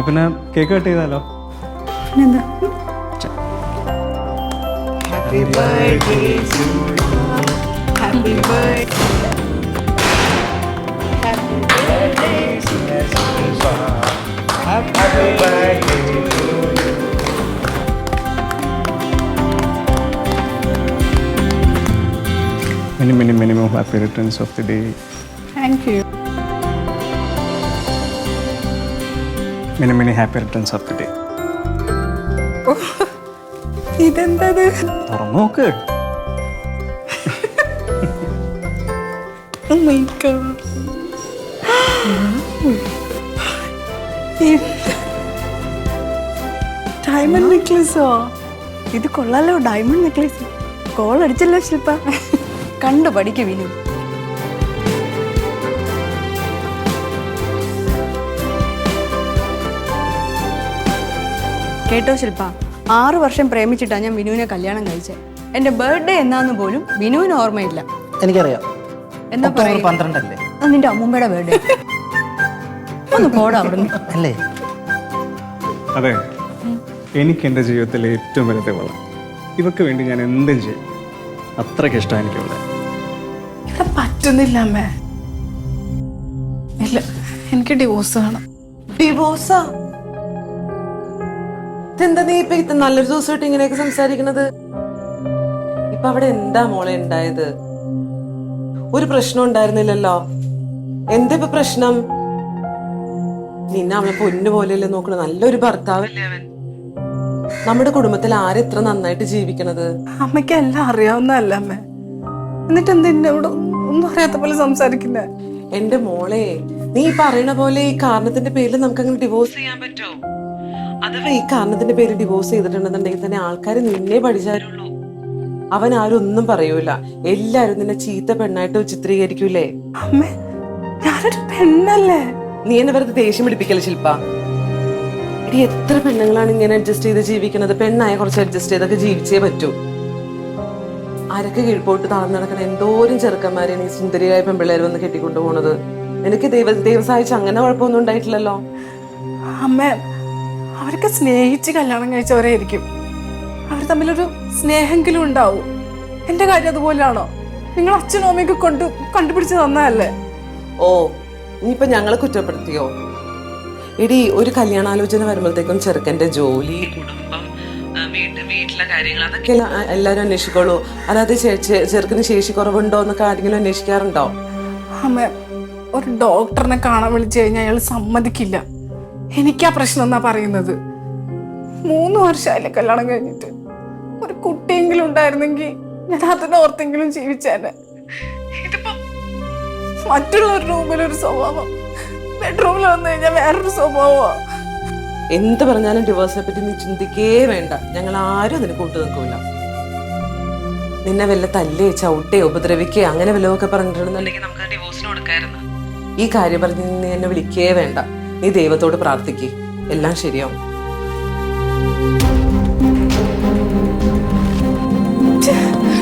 എന്നാ പിന്നെ cake cut ചെയ്താലോ പിന്നെന്താ Many, many, many more happy returns of the day. Thank you Many, many happy returns of the day. ഇതെന്തത്? തുറന്നു നോക്ക് Oh my God. ഡയമണ്ട് നെക്ലസോ ഇത് കൊള്ളാലോ ഡയമണ്ട് നെക്ലസ് കോൾ അടിച്ചല്ലോ ശില്പ. കണ്ടു പഠിക്കും വിനു? കേട്ടോ ശില്പ. ആറു വർഷം പ്രേമിച്ചിട്ടാണ് ഞാൻ വിനുവിനെ കല്യാണം കഴിച്ചത് എന്റെ ബർത്ത്ഡേ എന്നാന്ന് പോലും വിനുവിന് ഓർമ്മയില്ല. എനിക്കറിയാം. എന്താ ഒക്ടോബർ പന്ത്രണ്ടല്ലേ? അത് നിന്റെ അമ്മൂമ്മയുടെ ബർത്ത്ഡേ. ഒന്ന് പോടാ അവിടുന്ന്. അല്ലേ? അതെ. എനിക്ക് എന്റെ ജീവിതത്തിലെ ഏറ്റവും വലുത് വള ഇവക്ക് വേണ്ടി ഞാൻ എന്തും ചെയ്യും. അത്രയ്ക്ക് ഇഷ്ടമാണ് എനിക്കുള്ളത് ഇത് പറ്റുന്നില്ല അമ്മേ. ഇല്ല എനിക്ക് ഡിവോഴ്സ് വേണം. ഡിവോഴ്സാ ഇതെന്താ നീ ഇപ്പൊ ഇത് നല്ലൊരു ദിവസമായിട്ട് ഇങ്ങനെയൊക്കെ സംസാരിക്കണത് ഇപ്പൊ അവിടെ എന്താ മോളെ ഉണ്ടായത്? ഒരു പ്രശ്നം ഉണ്ടായിരുന്നില്ലല്ലോ. എന്താ ഇപ്പൊ പ്രശ്നം? നിന്നെ അവളെ പൊന്നു പോലെയല്ലേ നോക്കണ? നല്ലൊരു ഭർത്താവല്ലേ അവൻ. നമ്മുടെ കുടുംബത്തിൽ ആരെത്ര നന്നായിട്ട് ജീവിക്കണത്? അമ്മയ്ക്ക് എല്ലാം അറിയാവുന്നതല്ല അമ്മ. എന്നിട്ട് എന്താ എന്നോട് ഒന്നും അറിയാത്ത പോലെ സംസാരിക്കുന്നേ? എന്റെ മോളെ നീ പറയണ പോലെ ഈ കാരണത്തിന്റെ പേരിൽ നമുക്ക് അങ്ങനെ ഡിവോഴ്സ് ചെയ്യാൻ പറ്റുമോ? അഥവാ ഈ കാരണത്തിന്റെ പേര് ഡിവോഴ്സ് ചെയ്തിട്ടുണ്ടെന്നുണ്ടെങ്കിൽ തന്നെ ആൾക്കാർ നിന്നെ പഠിച്ചാരുള്ളൂ അവൻ ആരും ഒന്നും പറയൂല. എല്ലാരും നിന്നെ ചീത്ത പെണ്ണായിട്ട് ചിത്രീകരിക്കൂലേ? അമ്മേ ഞാനൊരു പെണ്ണല്ലേ? നീ എന്നെ വെറുതെ ദേഷ്യം പിടിപ്പിക്കല്ലേ ശില്പ? എടി എത്ര പെണ്ണുങ്ങളാണ് ഇങ്ങനെ അഡ്ജസ്റ്റ് ചെയ്ത് ജീവിക്കുന്നത്? പെണ്ണായ കുറച്ച് അഡ്ജസ്റ്റ് ചെയ്തൊക്കെ ജീവിച്ചേ പറ്റൂ. അരക്ക് കീഴ്പോട്ട് താഴ്ന്നു നടക്കണ എന്തോരം ചെറുക്കന്മാരെയാണ് ഈ സുന്ദരിയായ പെൺപിള്ളേർ വന്ന് കെട്ടിക്കൊണ്ടു പോണത്? എനിക്ക് ദൈവ ദൈവം സഹായിച്ച് അങ്ങനെ കുഴപ്പമൊന്നും ഉണ്ടായിട്ടില്ലല്ലോ? അമ്മ അവരൊക്കെ സ്നേഹിച്ച് കല്യാണം കഴിച്ചവരായിരിക്കും. അവർ തമ്മിലൊരു സ്നേഹമെങ്കിലും ഉണ്ടാവും. എന്റെ കാര്യം അതുപോലെയാണോ? നിങ്ങൾ അച്ഛനും അമ്മയൊക്കെ കൊണ്ട് കണ്ടുപിടിച്ച് തന്നതല്ലേ? ഓ ഇനിയിപ്പൊ ഞങ്ങളെ കുറ്റപ്പെടുത്തിയോ? എടി ഒരു കല്യാണാലോചന വരുമ്പോഴത്തേക്കും ചെറുക്കന്റെ ജോലി കുടുംബം വീട്ടിലെ കാര്യങ്ങൾ അതൊക്കെ എല്ലാവരും എല്ലാരും അന്വേഷിക്കോളൂ ചെ- ചെറുക്കിന് ശേഷി കുറവുണ്ടോ എന്നൊക്കെ ആരെങ്കിലും അന്വേഷിക്കാറുണ്ടോ? അമ്മ ഒരു ഡോക്ടറിനെ കാണാൻ വിളിച്ചു കഴിഞ്ഞാൽ അയാൾ സമ്മതിക്കില്ല. എനിക്കാ പ്രശ്നം എന്നാ പറയുന്നത്? മൂന്ന് വർഷമായില്ല കല്യാണം കഴിഞ്ഞിട്ട്. ഒരു കുട്ടിയെങ്കിലും ഉണ്ടായിരുന്നെങ്കിൽ ഞാൻ അതിനോർത്തെങ്കിലും ജീവിച്ചേനെ. ഇതിപ്പോ മറ്റുള്ളവരുടെ റൂമിൽ ഒരു സ്വഭാവം. ബെഡ്റൂമിൽ വന്നു കഴിഞ്ഞാൽ വേറൊരു സ്വഭാവമാ. എന്ത് പറഞ്ഞാലും ഡിവോഴ്സിനെ പറ്റി നീ ചിന്തിക്കേ വേണ്ട. ഞങ്ങൾ ആരും അതിന് കൂട്ടു നിൽക്കൂല. നിന്നെ വല്ല തല്ലേ ചവിട്ടേ ഉപദ്രവിക്കേ അങ്ങനെ വല്ലതൊക്കെ പറഞ്ഞിട്ടുണ്ടെന്നുണ്ടെങ്കിൽ നമുക്ക് ഡിവോഴ്സിന് കൊടുക്കായിരുന്നു. ഈ കാര്യം പറഞ്ഞ് നീ എന്നെ വിളിക്കേ വേണ്ട. നീ ദൈവത്തോട് പ്രാർത്ഥിക്ക് എല്ലാം ശരിയാവും Yeah.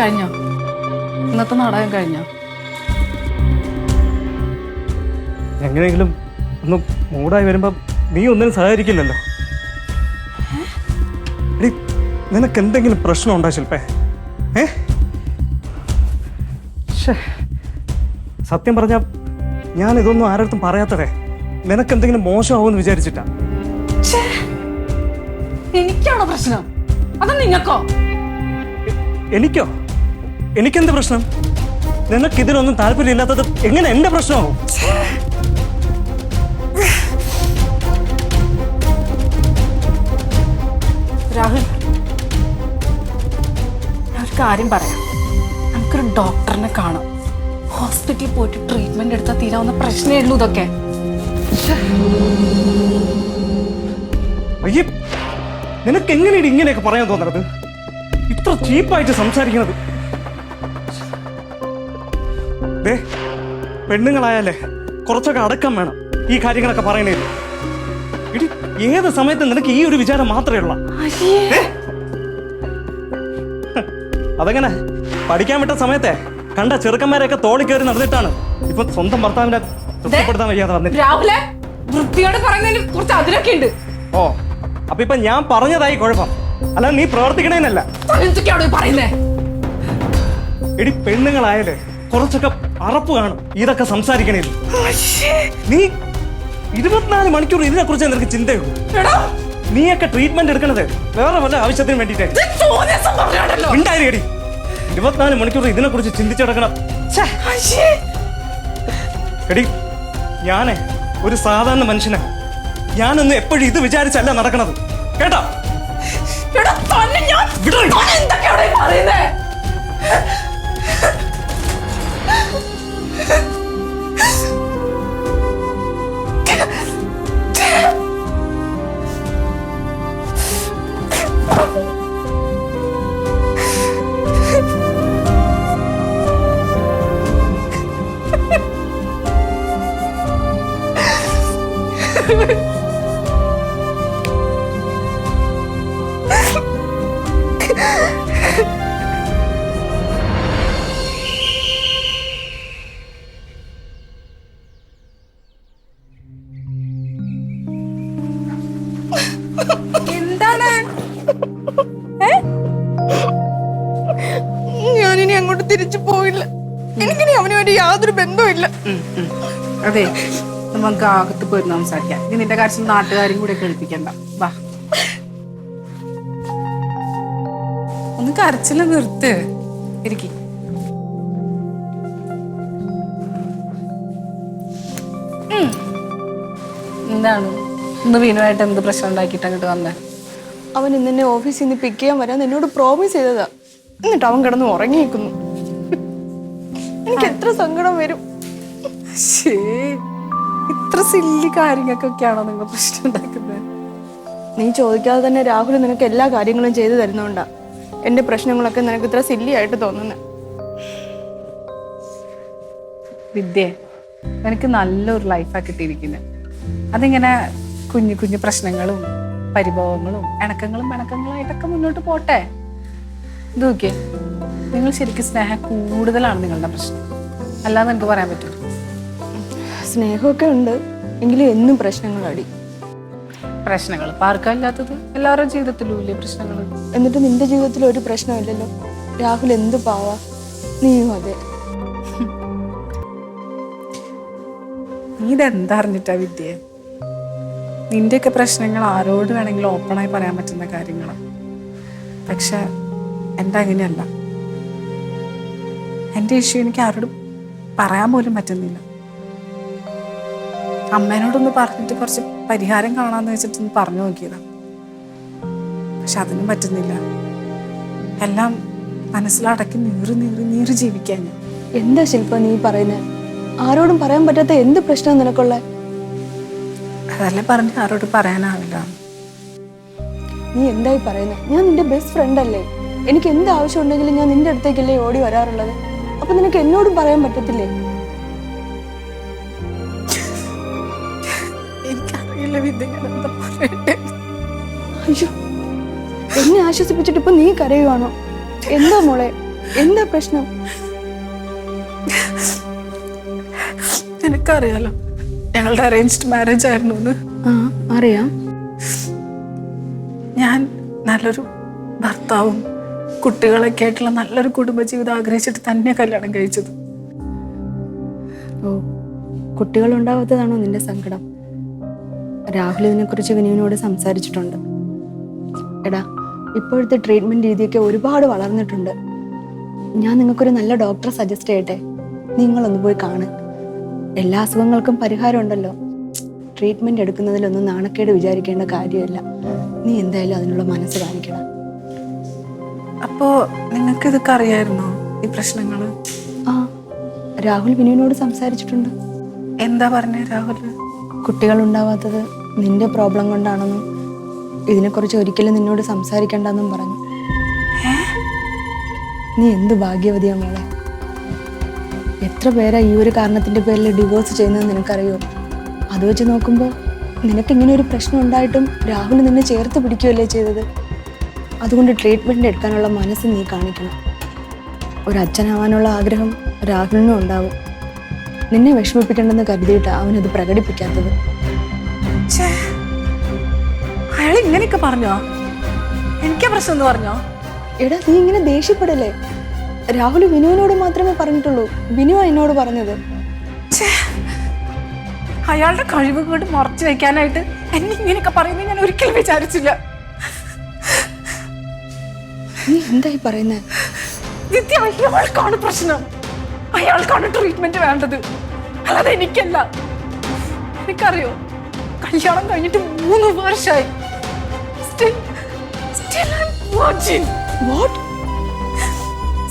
കഴിഞ്ഞോ? ഇന്നത്തെ നാടകം കഴിഞ്ഞോ? എങ്ങനെയെങ്കിലും ഒന്ന് മൂടായി വരുമ്പോ നീ ഒന്നിനും സഹകരിക്കില്ലല്ലോ. നിനക്ക് എന്തെങ്കിലും പ്രശ്നം ഉണ്ടോ ശില്പേ? ഏ? സത്യം പറഞ്ഞ ഞാൻ ഇതൊന്നും ആരടുത്തും പറയാത്തതേ. നിനക്ക് എന്തെങ്കിലും മോശമാവുമെന്ന് വിചാരിച്ചിട്ടാ. എനിക്കാണോ പ്രശ്നം? അത് നിങ്ങൾക്കോ എനിക്കോ? എനിക്കെന്ത് പ്രശ്നം? നിനക്ക് ഇതിനൊന്നും താല്പര്യമില്ലാത്തത് എങ്ങനെ എന്റെ പ്രശ്നമാവും? രാഹുൽ ഒരു കാര്യം പറയാം. നമുക്കൊരു ഡോക്ടറിനെ കാണാം. ഹോസ്പിറ്റലിൽ പോയിട്ട് ട്രീറ്റ്മെന്റ് എടുത്താൽ തീരാവുന്ന പ്രശ്നമേ ഉള്ളൂ ഇതൊക്കെ. അയ്യേ നിനക്ക് എങ്ങനെയാണ് ഇങ്ങനെയൊക്കെ പറയാൻ തോന്നുന്നത് ഇത്ര ചീപ്പായിട്ട് സംസാരിക്കുന്നത് ദേ പെണ്ണുങ്ങളായാലേ കുറച്ചൊക്കെ അടക്കം വേണം. ഈ കാര്യങ്ങളൊക്കെ പറയണേ. ഇടി ഏത് സമയത്ത് നിനക്ക് ഈ ഒരു വിചാരം മാത്രമേ ഉള്ള. അതെങ്ങനെ പഠിക്കാൻ വിട്ട സമയത്തെ കണ്ട ചെറുക്കന്മാരെയൊക്കെ തോളി കയറി നടന്നിട്ടാണ്. ഇപ്പൊ സ്വന്തം ഭർത്താവിനെ തൃപ്തിപ്പെടുത്താൻ വയ്യാതെ വന്നിട്ട്. രാഹുലെ വൃത്തിയോട് പറയുന്നതിന് കുറച്ച് അതിലൊക്കെ ഉണ്ട്. ഓ അപ്പൊ ഇപ്പൊ ഞാൻ പറഞ്ഞതായി കുഴപ്പം. അല്ല നീ പ്രവർത്തിക്കണേന്നല്ല. എടി പെണ്ണുങ്ങളായാലേ കുറച്ചൊക്കെ അറപ്പ് കാണും. ഇതൊക്കെ സംസാരിക്കണേ നീ ഇരുപത്തിനാല് മണിക്കൂർ ഇതിനെ കുറിച്ച് നിനക്ക് ചിന്തയുള്ളൂ. നീയൊക്കെ ട്രീറ്റ്മെന്റ് എടുക്കണത് വേറെ വല്ല ആവശ്യത്തിന് വേണ്ടിട്ടേ ഇരുപത്തിനാല് മണിക്കൂർ ഇതിനെ കുറിച്ച് ചിന്തിച്ചെടുക്കണം എടി ഞാനേ ഒരു സാധാരണ മനുഷ്യനാ. ഞാനൊന്ന് എപ്പോഴും ഇത് വിചാരിച്ചല്ല നടക്കണത്. കേട്ടോ? ഞാൻ എന്തൊക്കെയാണോ അതെ. നമുക്ക് അകത്ത് പോയി സംസാരിക്കാം. ഇനി നിന്റെ കാര്യത്തിൽ നാട്ടുകാരും കൂടെ കേൾപ്പിക്കണ്ട വാ. ഒന്ന് കരച്ചിൽ നിർത്ത്. ഇരിക്കി. എന്താണ്? ഇന്ന് വീനുമായിട്ട് എന്ത് പ്രശ്നം ഉണ്ടാക്കിയിട്ട് അങ്ങോട്ട് വന്നേ? അവൻ ഇന്ന് എന്നെ ഓഫീസിൽ നിന്ന് പിക്ക് ചെയ്യാൻ വരാൻ എന്നോട് പ്രോമിസ് ചെയ്തതാ. എന്നിട്ട് അവൻ കിടന്ന് ഉറങ്ങിയിരിക്കുന്നു എനിക്ക് എത്ര സങ്കടം വരും. ഇത്ര സില്ലി കാര്യങ്ങൾക്കൊക്കെയാണോ നിങ്ങൾ പ്രശ്നം ഉണ്ടാക്കുന്നത്? നീ ചോദിക്കാതെ തന്നെ രാഹുൽ നിനക്ക് എല്ലാ കാര്യങ്ങളും ചെയ്തു തരുന്നോണ്ടാ. എന്റെ പ്രശ്നങ്ങളൊക്കെ നിനക്ക് ഇത്ര സില്ലി ആയിട്ട് തോന്നുന്നു. വിദ്യ എനിക്ക് നല്ലൊരു ലൈഫാ കിട്ടിയിരിക്കുന്നത് അതിങ്ങനെ കുഞ്ഞു കുഞ്ഞു പ്രശ്നങ്ങളും പരിഭവങ്ങളും ഇണക്കങ്ങളും പിണക്കങ്ങളായിട്ടൊക്കെ മുന്നോട്ട് പോട്ടെ. ഇത് നോക്കിയേ നിങ്ങൾ ശരിക്കും സ്നേഹം കൂടുതലാണ് നിങ്ങളുടെ പ്രശ്നം. അല്ലാതെ എനിക്ക് പറയാൻ പറ്റും? സ്നേഹമൊക്കെ ഉണ്ട് എങ്കിലും എന്നും പ്രശ്നങ്ങൾ. അടി പ്രശ്നങ്ങൾ പാർക്കാനില്ലാത്തത് എല്ലാവരുടെ ജീവിതത്തിലും ഇല്ലേ പ്രശ്നങ്ങൾ. എന്നിട്ട് നിന്റെ ജീവിതത്തിൽ ഒരു പ്രശ്നമില്ലല്ലോ. രാഹുൽ എന്ത് പാവാ? നീയും അതെ. നീ ഇതെന്താ അറിഞ്ഞിട്ടാ വിദ്യ? നിന്റെയൊക്കെ പ്രശ്നങ്ങൾ ആരോട് വേണമെങ്കിലും ഓപ്പണായി പറയാൻ പറ്റുന്ന കാര്യങ്ങളാണ് പക്ഷെ എന്റെ അങ്ങനെയല്ല എന്റെ ഇഷ്യൂ എനിക്ക് ആരോടും പറയാൻ പോലും പറ്റുന്നില്ല. അമ്മേനോടൊന്ന് പറഞ്ഞിട്ട് കുറച്ച് പരിഹാരം കാണാന്ന് വെച്ചിട്ടൊന്ന് പറഞ്ഞു നോക്കിയതാണ് പക്ഷെ അതിനും പറ്റുന്നില്ല. എല്ലാം മനസ്സിലടക്കി നീറി നീറി നീറി ജീവിക്കാൻ ഞാൻ. എന്താ ശില്പ നീ പറയുന്നത് ആരോടും പറയാൻ പറ്റാത്ത എന്ത് പ്രശ്നം നിനക്കുള്ള? അതല്ല പറഞ്ഞ് ആരോട് പറയാനാവില്ല. നീ എന്തായി പറയുന്നത് ഞാൻ നിന്റെ ബെസ്റ്റ് ഫ്രണ്ട് അല്ലേ? എനിക്ക് എന്ത് ആവശ്യം ഉണ്ടെങ്കിലും ഞാൻ നിന്റെ അടുത്തേക്കല്ലേ ഓടി വരാറുള്ളത്. അപ്പൊ നിനക്ക് എന്നോടും പറയാൻ പറ്റത്തില്ലേ? പറയട്ടെ അയ്യോ എന്നെ ആശ്വസിപ്പിച്ചിട്ട് ഇപ്പൊ നീ കരയുവാണോ? എന്താ മോളെ? എന്താ പ്രശ്നം? എനിക്കറിയാലോ ഞങ്ങളുടെ അറേഞ്ച്ഡ് മാരേജ് ആയിരുന്നു എന്ന് ആ അറിയാം. ഞാൻ നല്ലൊരു ഭർത്താവും കുട്ടികളൊക്കെ ആയിട്ടുള്ള നല്ലൊരു കുടുംബജീവിതം ആഗ്രഹിച്ചിട്ട് തന്നെ കല്യാണം കഴിച്ചത്. ഓ കുട്ടികൾ ഉണ്ടാവാത്തതാണോ നിന്റെ സങ്കടം? രാഹുൽ ഇതിനെക്കുറിച്ച് വിനുവിനോട് സംസാരിച്ചിട്ടുണ്ട്. എടാ ഇപ്പോഴത്തെ ട്രീറ്റ്മെന്റ് രീതിയൊക്കെ ഒരുപാട് വളർന്നിട്ടുണ്ട്. ഞാൻ നിങ്ങൾക്കൊരു നല്ല ഡോക്ടറെ സജസ്റ്റ് ചെയ്യട്ടെ? നിങ്ങളൊന്ന് പോയി കാണ്. എല്ലാ അസുഖങ്ങൾക്കും പരിഹാരം ഉണ്ടല്ലോ. ട്രീറ്റ്മെന്റ് എടുക്കുന്നതിലൊന്നും നാണക്കേട് വിചാരിക്കേണ്ട കാര്യമല്ല. നീ എന്തായാലും അതിനുള്ള മനസ്സ് കാണിക്കണം. അപ്പോ നിങ്ങൾക്ക് ഇതൊക്കെ അറിയായിരുന്നോ ഈ പ്രശ്നങ്ങൾ? ആ രാഹുൽ വിനുവിനോട് സംസാരിച്ചിട്ടുണ്ട്. എന്താ പറഞ്ഞേ രാഹുൽ കുട്ടികൾ ഉണ്ടാവാത്തത് നിന്റെ പ്രോബ്ലം കൊണ്ടാണെന്നും ഇതിനെക്കുറിച്ച് ഒരിക്കലും നിന്നോട് സംസാരിക്കണ്ടെന്നും പറഞ്ഞു. നീ എന്ത് ഭാഗ്യവതിയാ മോളെ? എത്ര പേരാ ഈ ഒരു കാരണത്തിന്റെ പേരിൽ ഡിവോഴ്സ് ചെയ്യുന്നത് നിനക്കറിയോ? അത് വെച്ച് നോക്കുമ്പോൾ നിനക്ക് ഇങ്ങനെ ഒരു പ്രശ്നം ഉണ്ടായിട്ടും രാഹുൽ നിന്നെ ചേർത്ത് പിടിക്കുകയല്ലേ ചെയ്തത്? അതുകൊണ്ട് ട്രീറ്റ്മെന്റ് എടുക്കാനുള്ള മനസ്സ് നീ കാണിക്കണം. ഒരു അച്ഛനാവാനുള്ള ആഗ്രഹം രാഹുലിനും ഉണ്ടാവും. നിന്നെ വിഷമിപ്പിക്കണ്ടെന്ന് കരുതിയിട്ട് അവനത് പ്രകടിപ്പിക്കാത്തത്. അയാൾ ഇങ്ങനെയൊക്കെ പറഞ്ഞോ? എനിക്കാ പ്രശ്നം എന്ന് പറഞ്ഞോ? എടാ നീ ഇങ്ങനെ ദേഷ്യപ്പെടല്ലേ? രാഹുൽ വിനുവിനോട് മാത്രമേ പറഞ്ഞിട്ടുള്ളൂ. വിനു എന്നോട് പറഞ്ഞത്. അയാളുടെ അയാളുടെ കൊണ്ട് മറച്ചു വെക്കാനായിട്ട് എന്നെ ഇങ്ങനെയൊക്കെ പറയുന്നത് ഞാൻ ഒരിക്കലും വിചാരിച്ചില്ല. നീ എന്തായി പറയുന്നത് നിത്യ അയാൾക്കാണ് പ്രശ്നം. അയാൾക്കാണ് ട്രീറ്റ്മെന്റ് വേണ്ടത്. അല്ലാതെ എനിക്കല്ല. എനിക്കറിയോ കല്യാണം കഴിഞ്ഞിട്ട് മൂന്ന് വർഷമായി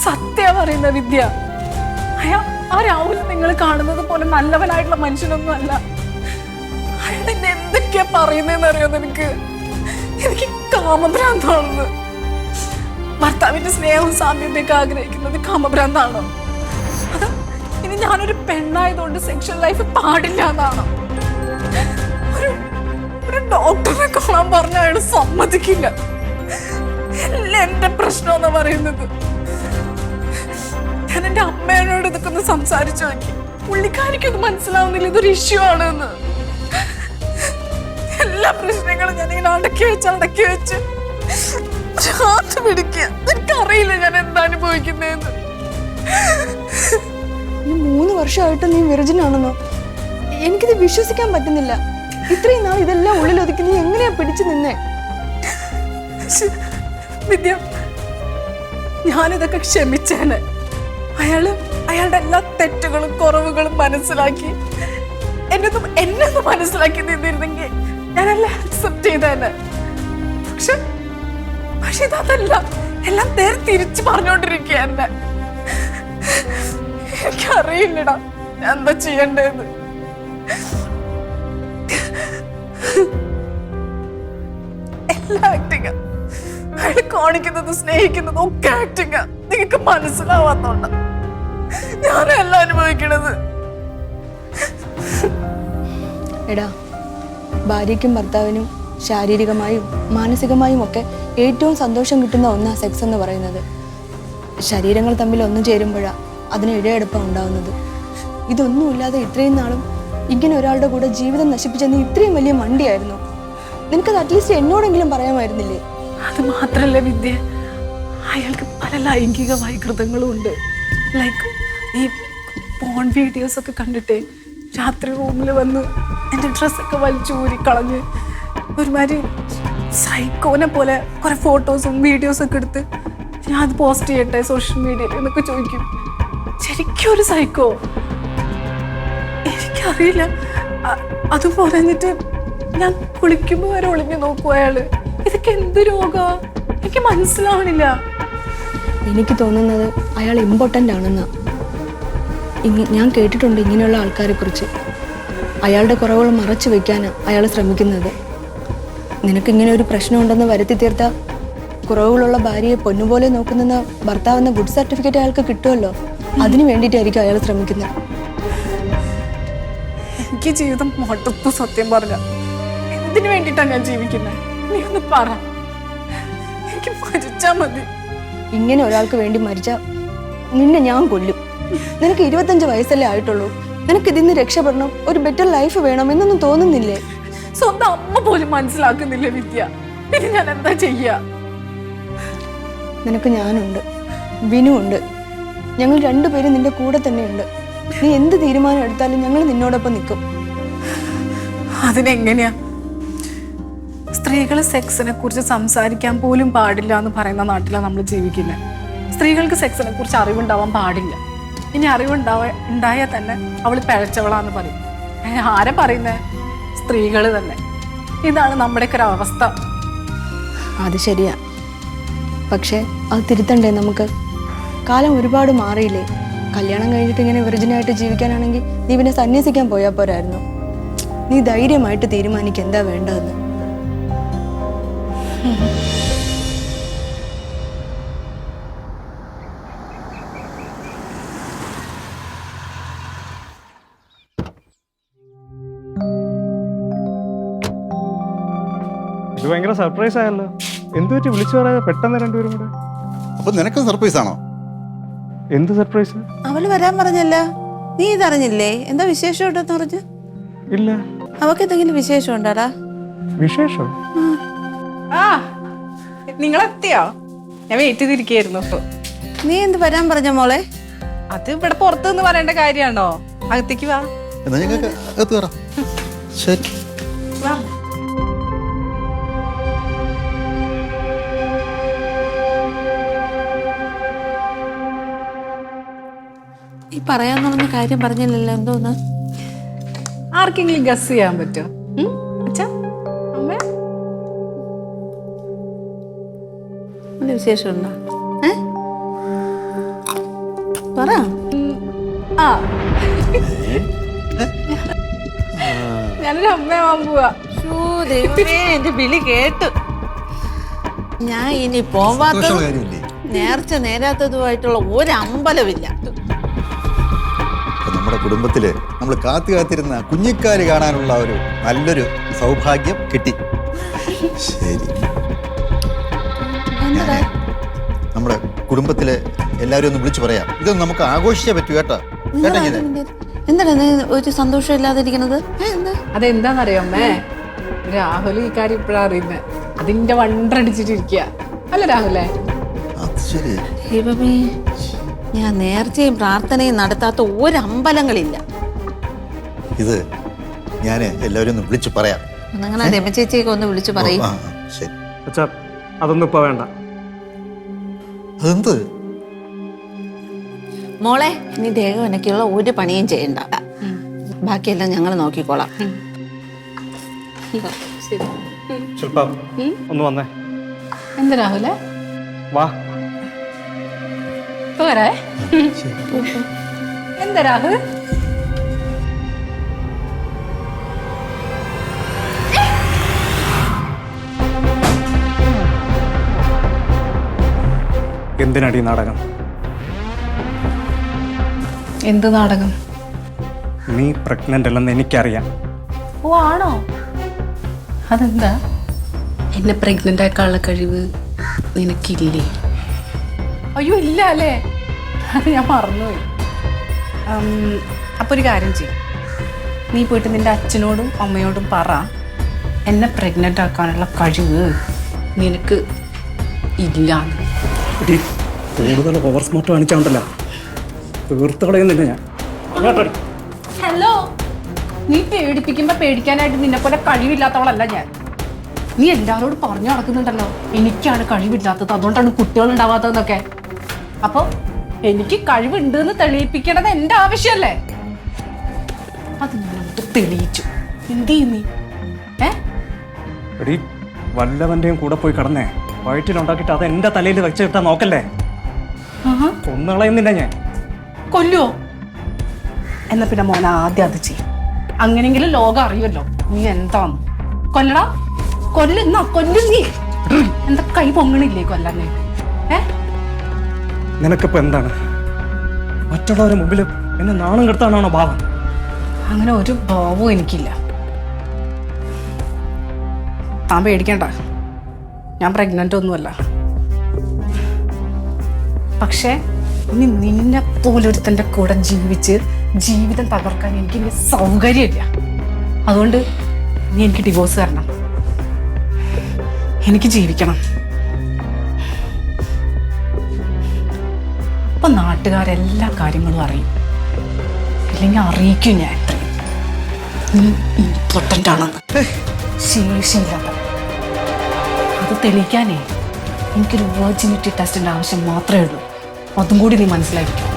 സത്യ പറയുന്ന വിദ്യ. അയാ ആ രാഹുൽ നിങ്ങൾ കാണുന്നത് പോലെ നല്ലവനായിട്ടുള്ള മനുഷ്യനൊന്നും അല്ല അയാൾ എന്നെ എന്തൊക്കെയാ പറയുന്നതെന്ന് അറിയോ എനിക്ക് എനിക്ക് കാമഭ്രാന്താണെന്ന് ഭർത്താവിന്റെ സ്നേഹവും സാമ്യതയൊക്കെ ആഗ്രഹിക്കുന്നത് കാമഭ്രാന്താണോ. ഇനി ഞാനൊരു പെണ്ണായതുകൊണ്ട് സെക്ഷൽ ലൈഫ് പാടില്ല എന്നാണ്. ഒരു ഡോക്ടറെ കാണാൻ പറഞ്ഞ അയാൾ സമ്മതിക്കില്ല. എന്റെ പ്രശ്നം പറയുന്നത്. ഞാൻ എന്റെ അമ്മേനോട് ഇതൊക്കെ ഒന്ന് സംസാരിച്ചു നോക്കി. പുള്ളിക്കാരിക്കൊന്നും മനസ്സിലാവുന്നില്ല ഇതൊരു ഇഷ്യൂ ആണ് എന്ന് എല്ലാ പ്രശ്നങ്ങളും ഞാൻ ഇങ്ങനെ അടക്കി വെച്ച് അടക്കി വെച്ച് ഭ്രാന്ത് പിടിക്കുക. എനിക്കറിയില്ല ഞാൻ എന്താ അനുഭവിക്കുന്നതെന്ന്. ഈ മൂന്ന് വർഷമായിട്ട് നീ വിർജിൻ ആണെന്നോ എനിക്കിത് വിശ്വസിക്കാൻ പറ്റുന്നില്ല. ഇത്രയും നാൾ ഇതെല്ലാം ഉള്ളിൽ ഒതുക്കി നീ എങ്ങനെയാ പിടിച്ചു നിന്നേ? വിദ്യ ഞാനിതൊക്കെ ക്ഷമിച്ചേനെ. അയാൾ അയാളുടെ എല്ലാ തെറ്റുകളും കുറവുകളും മനസ്സിലാക്കി എന്നൊന്നും എന്നൊന്നും മനസ്സിലാക്കി നിന്നിരുന്നെങ്കിൽ ഞാനെല്ലാം അക്സെപ്റ്റ് ചെയ്തേനെ. പക്ഷെ പക്ഷെ ഇതല്ല. എല്ലാം നേരെ തിരിച്ചു പറഞ്ഞോണ്ടിരിക്കുക എന്നെ. എനിക്കറിയില്ലടാ ഞാൻ എന്താ ചെയ്യണ്ടേന്ന് എല്ലാ ആക്ടിങ് അയാൾ കാണിക്കുന്നത് സ്നേഹിക്കുന്നത് ഒക്കെ ആക്ടിങ് നിങ്ങൾക്ക് മനസ്സിലാവാത്തോണ്ട. ഞാനല്ല അനുഭവിക്കണത്. എടാ ഭാര്യയ്ക്കും ഭർത്താവിനും ശാരീരികമായും മാനസികമായും ഒക്കെ ഏറ്റവും സന്തോഷം കിട്ടുന്ന ഒന്നാ സെക്സ് എന്ന് പറയുന്നത്. ശരീരങ്ങൾ തമ്മിൽ ഒന്നു ചേരുമ്പോഴാ. അതിന് ഇഴയെടുപ്പം ഉണ്ടാകുന്നത് ഇതൊന്നുമില്ലാതെ ഇത്രയും നാളും ഇങ്ങനെ ഒരാളുടെ കൂടെ ജീവിതം നശിപ്പിച്ചെന്ന് ഇത്രയും വലിയ മണ്ടിയായിരുന്നു. നിനക്കത് അറ്റ്ലീസ്റ്റ് എന്നോടെങ്കിലും പറയാമായിരുന്നില്ലേ? അത് മാത്രല്ല വിദ്യ. അയാൾക്ക് പല ലൈംഗിക വൈകൃതങ്ങളും ഉണ്ട്. ലൈക്ക് ഈ പോൺ വീഡിയോസ് ഒക്കെ കണ്ടിട്ടേ രാത്രി റൂമിൽ വന്ന് എന്റെ ഡ്രസ്സൊക്കെ വലിച്ചൂരി കളഞ്ഞ് ഒരുമാതിരി സൈക്കോനെ പോലെ കുറെ ഫോട്ടോസും വീഡിയോസും ഒക്കെ എടുത്ത് ഞാൻ അത് പോസ്റ്റ് ചെയ്യട്ടെ സോഷ്യൽ മീഡിയയിൽ എന്നൊക്കെ ചോദിക്കും. ശരിക്കും ഒരു സൈക്കോ എനിക്കറിയില്ല അത് പറഞ്ഞിട്ട് ഞാൻ കുളിക്കുമ്പോൾ വരെ ഒളിഞ്ഞു നോക്കും അയാൾ. ഇതൊക്കെ എന്ത് രോഗാ? എനിക്ക് മനസ്സിലാവണില്ല. എനിക്ക് തോന്നുന്നത് അയാൾ ഇമ്പോർട്ടന്റ് ആണെന്നാ. ഞാൻ കേട്ടിട്ടുണ്ട് ഇങ്ങനെയുള്ള ആൾക്കാരെ കുറിച്ച്. അയാളുടെ കുറവുകൾ മറച്ചു വെക്കാനാണ് അയാൾ ശ്രമിക്കുന്നത്. നിനക്ക് ഇങ്ങനെ ഒരു പ്രശ്നമുണ്ടെന്ന് വരുത്തി തീർത്ത കുറവുകളുള്ള ഭാര്യയെ പൊന്നുപോലെ നോക്കുന്ന ഭർത്താവെന്ന ഗുഡ് സർട്ടിഫിക്കറ്റ് അയാൾക്ക് കിട്ടുമല്ലോ അതിന് വേണ്ടിയിട്ടായിരിക്കും അയാൾ ശ്രമിക്കുന്നത്. എനിക്ക് ജീവിതം മടുത്തു സത്യം പറഞ്ഞ. എന്തിനു വേണ്ടിയിട്ടാ ഞാൻ ജീവിക്കുന്നത് നീ ഒന്ന് പറ. എനിക്ക് മരിച്ചാ മതി. ഇങ്ങനെ ഒരാൾക്ക് വേണ്ടി മരിച്ച നിന്നെ ഞാൻ കൊല്ലും. നിനക്ക് ഇരുപത്തഞ്ച് വയസ്സല്ലേ ആയിട്ടുള്ളൂ. നിനക്ക് ഇതിന്ന് രക്ഷപ്പെടണം. ഒരു ബെറ്റർ ലൈഫ് വേണം എന്നൊന്നും തോന്നുന്നില്ലേ? സ്വന്തം അമ്മ പോലും മനസ്സിലാക്കുന്നില്ല വിദ്യ? പിന്നെ ഞാൻ എന്താ ചെയ്യ? നിനക്ക് ഞാനുണ്ട്. വിനു ഉണ്ട് ഞങ്ങൾ രണ്ടുപേരും നിന്റെ കൂടെ തന്നെയുണ്ട്. നീ എന്ത് തീരുമാനം എടുത്താലും ഞങ്ങൾ നിന്നോടൊപ്പം നിൽക്കും. അതിനെങ്ങനെയാ? സ്ത്രീകൾ സെക്സിനെ കുറിച്ച് സംസാരിക്കാൻ പോലും പാടില്ല എന്ന് പറയുന്ന നാട്ടിലാണ് നമ്മൾ ജീവിക്കുന്നത് സ്ത്രീകൾക്ക് സെക്സിനെ കുറിച്ച് അറിവുണ്ടാവാൻ പാടില്ല. ഇനി അറിവുണ്ടാവ ഉണ്ടായാൽ തന്നെ അവൾ പിഴച്ചവളാന്ന് പറയും. ആരെ ആരാ പറയുന്നേ? സ്ത്രീകൾ തന്നെ. ഇതാണ് നമ്മുടെയൊക്കെ ഒരു അവസ്ഥ അത് ശരിയാ. പക്ഷെ അത് തിരുത്തണ്ടേ നമുക്ക്? കാലം ഒരുപാട് മാറിയില്ലേ? കല്യാണം കഴിഞ്ഞിട്ട് ഇങ്ങനെ വിർജിനായിട്ട് ജീവിക്കാനാണെങ്കിൽ നീ പിന്നെ സന്യസിക്കാൻ പോയാൽ പോരായിരുന്നു. നീ ധൈര്യമായിട്ട് തീരുമാനിക്കുക എന്താ വേണ്ടതെന്ന്. ഇത് ഭയങ്കര സർപ്രൈസ് ആയല്ലോ. എന്തു പറ്റി വിളിച്ചു പറയാതെ പെട്ടെന്ന് രണ്ടുപേരും കൂടെ? അപ്പൊ നിനക്കും സർപ്രൈസ് ആണോ? എന്ത് സർപ്രൈസ്? അവൾ വരാൻ പറഞ്ഞല്ല. നീ ഇതറിഞ്ഞില്ലേ? എന്താ വിശേഷം ഉണ്ടെന്ന് പറഞ്ഞു? ഇല്ല. അവക്ക് എന്തെങ്കിലും വിശേഷം? ഉണ്ടാടാ വിശേഷം ആ നിങ്ങൾ എത്തിയോ ഞാൻ വെയിറ്റ് ചെയ്തിരിക്കായിരുന്നു നീ എന്ത് വരാൻ പറഞ്ഞ മോളെ? അത് ഇവിടെ പുറത്തുനിന്ന് പറയേണ്ട കാര്യമാണോ? അകത്തേക്ക് വാ. എന്നാ ഞങ്ങൾക്ക് അകത്ത് കയറാം ശരി. പറയാന്ന് പറഞ്ഞ കാര്യം പറഞ്ഞില്ലല്ലോ എന്തോന്ന്? ആർക്കെങ്കിലും ഗസ് ചെയ്യാൻ പറ്റോ ഉം? അച്ഛാ അമ്മ. എന്ത് വിശേഷം ഉണ്ടോ ഏ? പറ. ആ. ഞാനൊരു അമ്മയാവാൻ പോവാ. ദൈവമേ എന്റെ വിളി കേട്ടു. ഞാൻ ഇനി പോവാത്ത നേർച്ച നേരാത്തതുമായിട്ടുള്ള ഒരു അമ്പലമില്ല നമ്മുടെ കുടുംബത്തിൽ നമ്മൾ കാത്തു കാത്തിരുന്ന കുഞ്ഞിക്കാൽ കാണാനുള്ള ഒരു നല്ലൊരു സൗഭാഗ്യം കിട്ടി. ശരി. നമ്മുടെ കുടുംബത്തിലെ എല്ലാവരും ഒന്ന് വിളിച്ചു പറയാം. ഇതൊന്നും നമുക്ക് ആഘോഷിച്ചേ പറ്റൂ കേട്ടോ. എന്താണ് നീ ഒരു സന്തോഷം ഇല്ലാതിരിക്കണത് ഏ, എന്താ? അമ്മേ? രാഹുൽ ഈ കാര്യം ഇപ്പഴാ അറിയുന്നത് അതിന്റെ വണ്ടടിച്ചിട്ടിരിക്കുക അല്ല രാഹുലേ? അത് ശരി. ദൈവമേ ഞാൻ നേർച്ചയും പ്രാർത്ഥനയും നടത്താത്ത ഒരമ്പലങ്ങളില്ല. അമ്പലങ്ങളില്ല ഇത് ഞാൻ എല്ലാവരും ഒന്ന് വിളിച്ചു പറയാം. നിങ്ങൾ ആ രമചേച്ചിയൊക്കെ ഒന്ന് വിളിച്ചു പറയും. ആ, ശരി. അച്ഛാ അതൊന്നും ഇപ്പൊ വേണ്ട. അതെന്ത്? മോളെ ഇനി ദേഹം എനിക്കുള്ള ഒരു പണിയും ചെയ്യണ്ട. ബാക്കിയെല്ലാം ഞങ്ങൾ നോക്കിക്കോളാം. ശില്പ ഒന്ന് വന്നേ. എന്താ രാഹുലേ? വാ. എന്താ രാഹുൽ എന്തിനടി നാടകം? എന്ത് നാടകം? നീ പ്രഗ്നന്റ് അല്ലെന്ന് എനിക്കറിയാം. ഓ ആണോ? അതെന്താ? എന്നെ പ്രഗ്നന്റ് ആക്കാനുള്ള കഴിവ് നിനക്കില്ലേ? അയ്യോ ഇല്ല അല്ലേ? അത് ഞാൻ മറന്നുപോയി. അപ്പോൾ അപ്പൊ ഒരു കാര്യം ചെയ്യും. നീ പോയിട്ട് നിന്റെ അച്ഛനോടും അമ്മയോടും പറ. എന്നെ പ്രഗ്നന്റ് ആക്കാനുള്ള കഴിവ് നിനക്ക് ഇല്ല കൂടുതൽ ഓവർ സ്മാർട്ട് കാണിച്ചാണ്ടല്ല തീർത്ത് കളയുന്നില്ല ഞാൻ. ഹലോ നീ പേടിപ്പിക്കുമ്പോ പേടിക്കാനായിട്ട് നിന്നെ പോലെ കഴിവില്ലാത്തവളല്ല ഞാൻ. നീ എല്ലാവരോടും പറഞ്ഞു നടക്കുന്നുണ്ടല്ലോ. എനിക്കാണ് കഴിവില്ലാത്തത്. അതുകൊണ്ടാണ് കുട്ടികൾ ഉണ്ടാവാത്തതെന്നൊക്കെ അപ്പൊ എനിക്ക് കഴിവുണ്ട് എന്ന് തെളിയിപ്പിക്കണത് എന്റെ ആവശ്യമല്ലേ? അത് ഞാൻ തെളിയിച്ചു. എന്ത് നീ? ഏ? എടി വല്ലവന്റെയും കൂടെ പോയി കടന്നേ. വയറ്റിലുണ്ടാക്കിട്ട് അത് എന്റെ തലയിൽ വെച്ചിട്ടാ നോക്കല്ലേ? കൊന്നളയുന്നില്ല കൊന്നുകളയുന്നില്ല ഞാൻ. കൊല്ലുവോ? എന്നാ പിന്നെ മോൻ ആദ്യം അത് ചെയ്യും. അങ്ങനെങ്കിലും ലോകം അറിയുമല്ലോ. നീ എന്താന്ന്. കൊല്ലടാ. കൊല്ലുന്ന കൊല്ലും നീ. എന്താ കൈ പൊങ്ങണില്ലേ കൊല്ലാൻ ഏ? നിനക്കിപ്പോ എന്താണ്? മറ്റുള്ളവരുടെ മുമ്പിൽ എന്നെ നാണം കെടുത്താണോ ഭാവം? അങ്ങനെ ഒരു ഭാവവും എനിക്കില്ല. താൻ പേടിക്കണ്ട. ഞാൻ പ്രഗ്നന്റ് ഒന്നുമല്ല. പക്ഷേ ഇനി നിന്നെ പോലൊരുത്തന്റെ കൂടെ ജീവിച്ച് ജീവിതം തകർക്കാൻ എനിക്ക് ഇനി സൗകര്യമില്ല. അതുകൊണ്ട് നീ എനിക്ക് ഡിവോഴ്സ് തരണം. എനിക്ക് ജീവിക്കണം. നാട്ടുകാരെല്ലാ കാര്യങ്ങളും അറിയും. ഇല്ലെങ്കിൽ അറിയിക്കും ഞാൻ നീ ഇമ്പോർട്ടന്റ് ആണെന്ന്. ശേഷിയില്ലാത്ത. അത് തെളിയിക്കാനേ എനിക്കൊരു വെർജിനിറ്റി ടെസ്റ്റിന്റെ ആവശ്യം മാത്രമേ ഉള്ളൂ. അതും കൂടി നീ മനസ്സിലാക്കിക്കോ.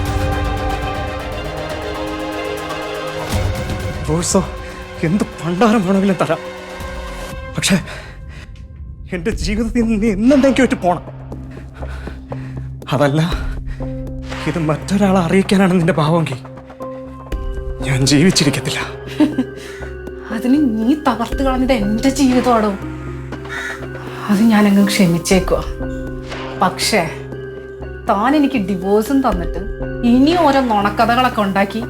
എന്ത് പണ്ടാരം വേണമെങ്കിലും തരാം. പക്ഷേ എന്റെ ജീവിതത്തിൽ നിന്ന് എന്നെന്തെങ്കിലും ആയിട്ട് പോണം. അതല്ല ഇത് മറ്റൊരാളെ അറിയിക്കാനാണ് നിന്റെ ഭാവമെങ്കിൽ ഞാൻ ജീവിച്ചിരിക്കത്തില്ല. അതിന് നീ തകർത്ത് കളഞ്ഞത് എന്റെ ജീവിതമാണോ? അത് ഞാനങ്ങ് ക്ഷമിച്ചേക്കുക പക്ഷേ താൻ എനിക്ക് ഡിവോഴ്സും തന്നിട്ട് ഇനി ഓരോ നുണക്കഥകളൊക്കെ ഉണ്ടാക്കി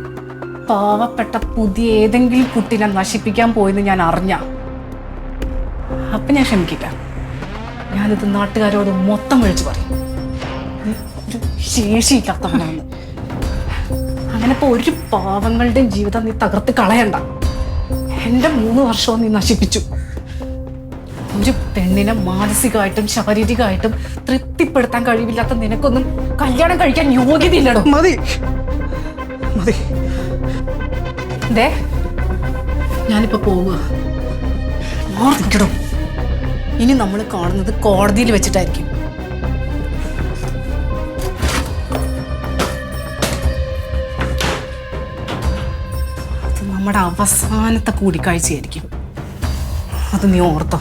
പാവപ്പെട്ട പുതിയ ഏതെങ്കിലും കുട്ടിനെ നശിപ്പിക്കാൻ പോയെന്ന് ഞാൻ അറിഞ്ഞ? അപ്പൊ ഞാൻ ക്ഷമിക്കില്ല. ഞാനിത് നാട്ടുകാരോട് മൊത്തം വിളിച്ചു പറയും. ഒരു ശേഷിയില്ലാത്തവനാണ് അങ്ങനെ ഇപ്പൊ ഒരു പാവങ്ങളുടെയും ജീവിതം നീ തകർത്ത് കളയണ്ട. എന്റെ മൂന്ന് വർഷവും നീ നശിപ്പിച്ചു. ഒരു പെണ്ണിനെ മാനസികമായിട്ടും ശാരീരികമായിട്ടും തൃപ്തിപ്പെടുത്താൻ കഴിവില്ലാത്ത നിനക്കൊന്നും കല്യാണം കഴിക്കാൻ യോഗ്യതയില്ലടോ. മതി. മതി. ദേ ഞാനിപ്പോ പോവുക. ഓർത്തിക്കടോ ഇനി നമ്മൾ കാണുന്നത് കോടതിയിൽ വെച്ചിട്ടായിരിക്കും. നമ്മുടെ അവസാനത്തെ കൂടിക്കാഴ്ചയായിരിക്കും. അത് നീ ഓർത്തോ.